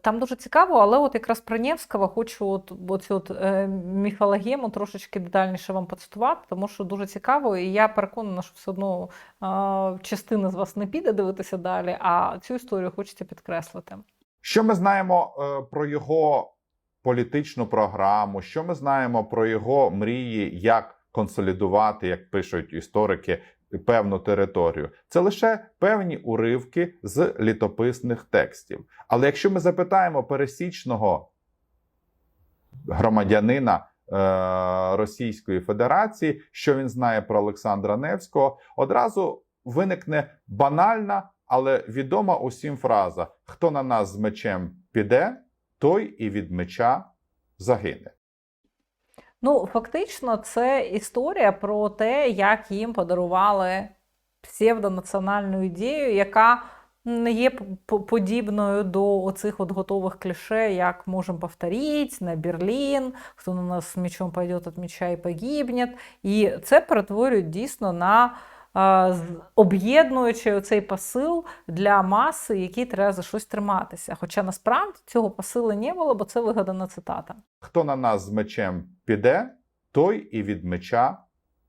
Там дуже цікаво, але от якраз про Невського хочу от, оцю от, е, міфологему трошечки детальніше вам поцитувати, тому що дуже цікаво, і я переконана, що все одно е, частина з вас не піде дивитися далі, а цю історію хочеться підкреслити. Що ми знаємо е, про його політичну програму? Що ми знаємо про його мрії, як консолідувати, як пишуть історики, певну територію? Це лише певні уривки з літописних текстів. Але якщо ми запитаємо пересічного громадянина е, Російської Федерації, що він знає про Олександра Невського, одразу виникне банальна, але відома усім фраза: хто на нас з мечем піде, той і від меча загине. Ну, фактично, це історія про те, як їм подарували псевдонаціональну ідею, яка не є подібною до оцих от готових кліше, як можемо повторити, на Берлін, хто на нас мечом пойде, від меча і погибне. І це перетворюють дійсно на об'єднуючи оцей посил для маси, який треба за щось триматися. Хоча насправді цього посилу не було, бо це вигадана цитата. Хто на нас з мечем піде, той і від меча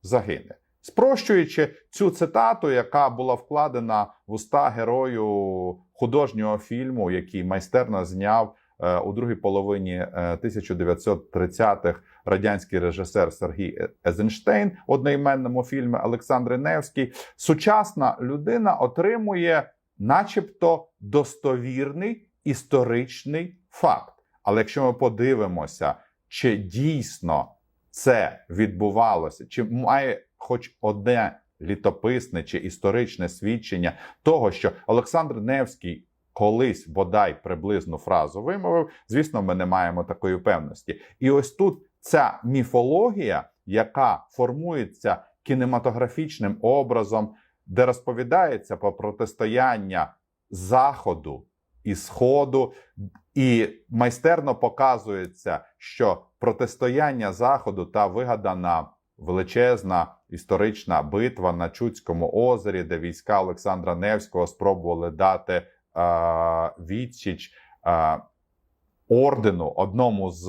загине. Спрощуючи цю цитату, яка була вкладена в уста герою художнього фільму, який майстерно зняв у другій половині е, 1930-х радянський режисер Сергій Езенштейн в одноіменному фільмі Олександр Невський, сучасна людина отримує, начебто, достовірний історичний факт. Але якщо ми подивимося, чи дійсно це відбувалося, чи має хоч одне літописне чи історичне свідчення того, що Олександр Невський колись бодай приблизну фразу вимовив, звісно, ми не маємо такої певності. І ось тут ця міфологія, яка формується кінематографічним образом, де розповідається про протистояння Заходу і Сходу, і майстерно показується, що протистояння Заходу та вигадана величезна історична битва на Чудському озері, де війська Олександра Невського спробували дати відсіч ордену, одному з,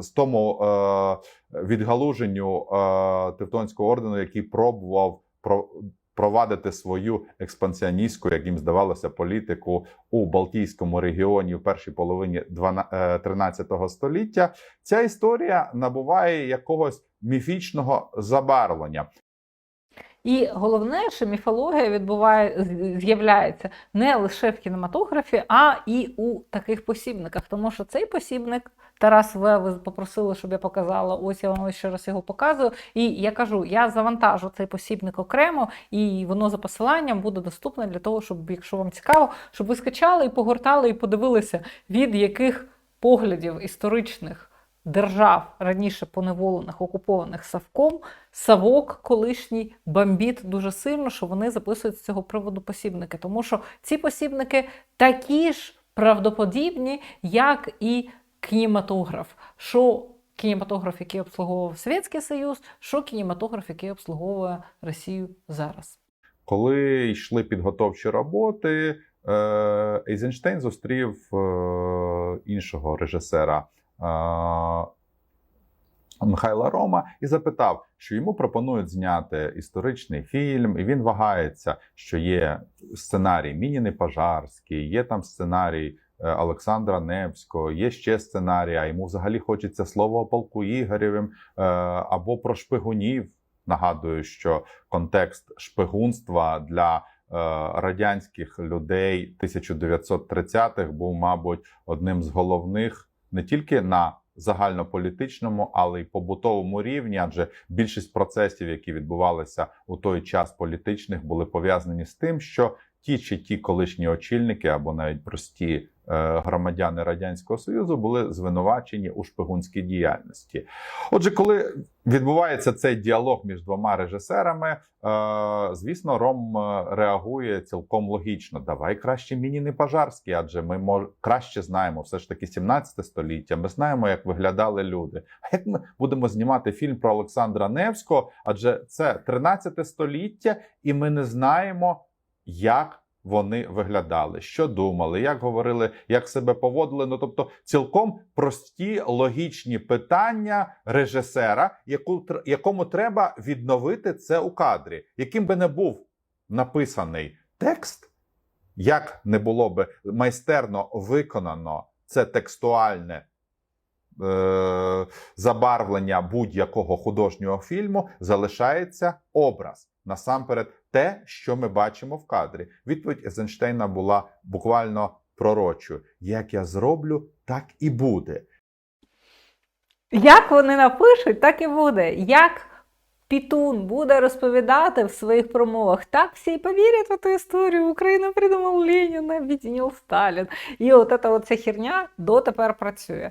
з тому е, відгалуженню е, Тевтонського ордену, який пробував про, провадити свою експансіоністську, як їм здавалося, політику у Балтійському регіоні в першій половині 12, е, 13 століття. Ця історія набуває якогось міфічного забарвлення. І головне, що міфологія відбуває, з'являється не лише в кінематографі, а і у таких посібниках. Тому що цей посібник Тарас В. ви попросили, щоб я показала. Ось я вам ще раз його показую. І я кажу, я завантажу цей посібник окремо, і воно за посиланням буде доступне для того, щоб, якщо вам цікаво, щоб ви скачали і погортали, і подивилися, від яких поглядів історичних держав, раніше поневолених, окупованих Савком, Савок колишній бомбіт дуже сильно, що вони записують з цього приводу посібники. Тому що ці посібники такі ж правдоподібні, як і кінематограф. Що кінематограф, який обслуговував Совєтський Союз, що кінематограф, який обслуговує Росію зараз. Коли йшли підготовчі роботи, е, Ейзенштейн зустрів е, іншого режисера Михайла Рома і запитав, що йому пропонують зняти історичний фільм, і він вагається, що є сценарій Мініни Пожарський, є там сценарій е, Олександра Невського, є ще сценарій, а йому взагалі хочеться слово полку Ігорєвим е, або про шпигунів. Нагадую, що контекст шпигунства для е, радянських людей 1930-х був, мабуть, одним з головних не тільки на загальнополітичному, але й побутовому рівні, адже більшість процесів, які відбувалися у той час політичних, були пов'язані з тим, що ті чи ті колишні очільники або навіть прості громадяни радянського союзу були звинувачені у шпигунській діяльності. Отже, коли відбувається цей діалог між двома режисерами, е, звісно, Ром е, реагує цілком логічно. Давай краще Мініни Пожарський, адже ми мож... краще знаємо все ж таки 17 століття. Ми знаємо, як виглядали люди. А як ми будемо знімати фільм про Олександра Невського? Адже це 13 століття, і ми не знаємо, як вони виглядали, що думали, як говорили, як себе поводили. Ну тобто, цілком прості логічні питання режисера, яку якому треба відновити це у кадрі, яким би не був написаний текст, як не було би майстерно виконано це текстуальне. е, Забарвлення будь-якого художнього фільму залишається образ насамперед те, що ми бачимо в кадрі. Відповідь Ейзенштейна була буквально пророчою: як я зроблю, так і буде. Як вони напишуть, так і буде. Як Пітун буде розповідати в своїх промовах, так всі й повірять в цю історію. Україну придумав Ленін, об'єднав Сталін. І от ця херня дотепер працює.